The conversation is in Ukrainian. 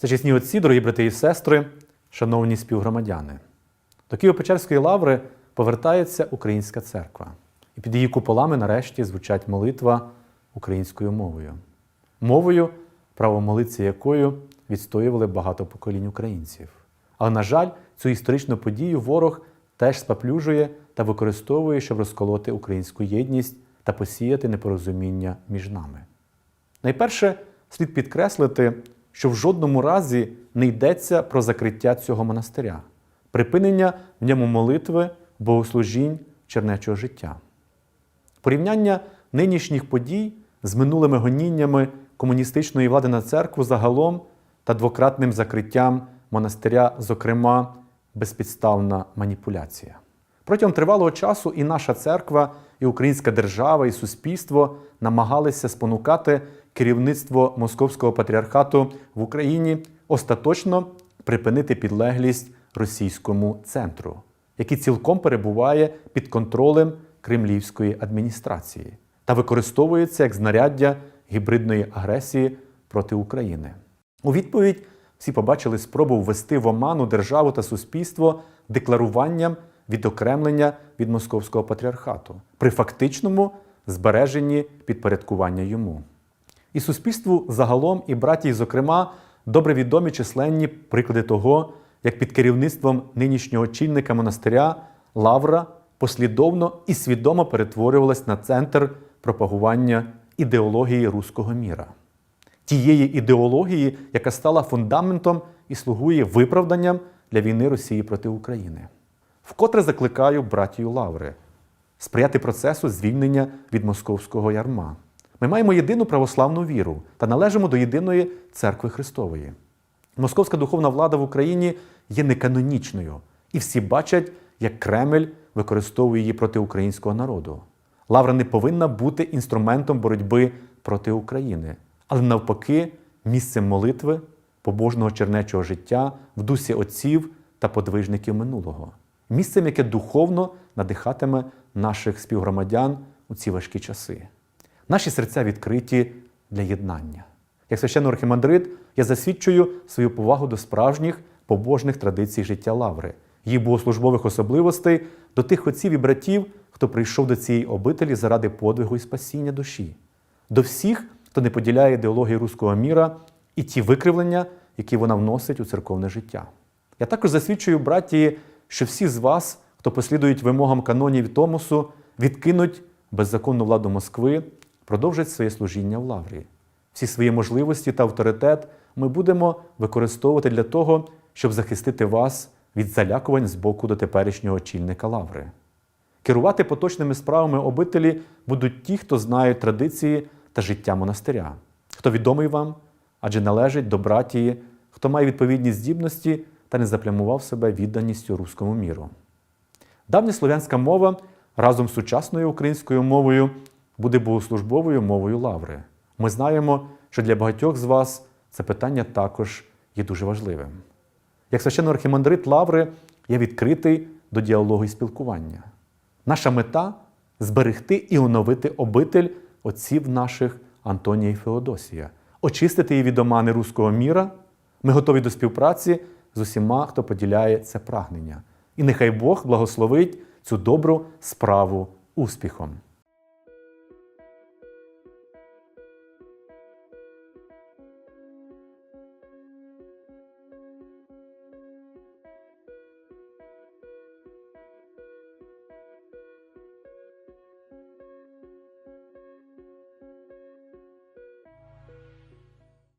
Зачесні отці, дорогі брати і сестри, шановні співгромадяни, до Києво-Печерської лаври повертається українська церква. І під її куполами нарешті звучать молитва українською мовою. Мовою, право молитися якою відстоювали багато поколінь українців. Але, на жаль, цю історичну подію ворог теж спаплюжує та використовує, щоб розколоти українську єдність та посіяти непорозуміння між нами. Найперше, слід підкреслити, що в жодному разі не йдеться про закриття цього монастиря, припинення в ньому молитви, богослужінь чернечого життя. Порівняння нинішніх подій з минулими гоніннями комуністичної влади на церкву загалом та двократним закриттям монастиря, зокрема, безпідставна маніпуляція. Протягом тривалого часу і наша церква, і українська держава, і суспільство намагалися спонукати керівництво Московського патріархату в Україні остаточно припинити підлеглість російському центру, який цілком перебуває під контролем кремлівської адміністрації та використовується як знаряддя гібридної агресії проти України. У відповідь всі побачили спробу ввести в оману державу та суспільство декларуванням відокремлення від московського патріархату при фактичному збереженні підпорядкування йому. І суспільству загалом, і братії, зокрема, добре відомі численні приклади того, як під керівництвом нинішнього очільника монастиря Лавра послідовно і свідомо перетворювалась на центр пропагування ідеології руського міра, тієї ідеології, яка стала фундаментом і слугує виправданням для війни Росії проти України. Вкотре закликаю братію Лаври сприяти процесу звільнення від московського ярма. Ми маємо єдину православну віру та належимо до єдиної церкви Христової. Московська духовна влада в Україні є неканонічною, і всі бачать, як Кремль використовує її проти українського народу. Лавра не повинна бути інструментом боротьби проти України, але навпаки, місцем молитви, побожного чернечого життя в дусі отців та подвижників минулого, місцем, яке духовно надихатиме наших співгромадян у ці важкі часи. Наші серця відкриті для єднання. Як священний архімандрит, я засвідчую свою повагу до справжніх побожних традицій життя Лаври, її богослужбових особливостей до тих отців і братів, хто прийшов до цієї обителі заради подвигу і спасіння душі, до всіх, хто не поділяє ідеології руського міра і ті викривлення, які вона вносить у церковне життя. Я також засвідчую братії, що всі з вас, хто послідують вимогам канонів Томосу, відкинуть беззаконну владу Москви, продовжать своє служіння в Лаврі. Всі свої можливості та авторитет ми будемо використовувати для того, щоб захистити вас від залякувань з боку до теперішнього очільника Лаври. Керувати поточними справами обителі будуть ті, хто знають традиції та життя монастиря, хто відомий вам, адже належить до братії, хто має відповідні здібності та не заплямував себе відданістю руському міру. Давня слов'янська мова разом з сучасною українською мовою буде богослужбовою мовою лаври. Ми знаємо, що для багатьох з вас це питання також є дуже важливим. Як священний архімандрит Лаври, я відкритий до діалогу і спілкування. Наша мета зберегти і оновити обитель отців наших Антонія і Феодосія, очистити її від омани руського міра. Ми готові до співпраці з усіма, хто поділяє це прагнення. І нехай Бог благословить цю добру справу успіхом.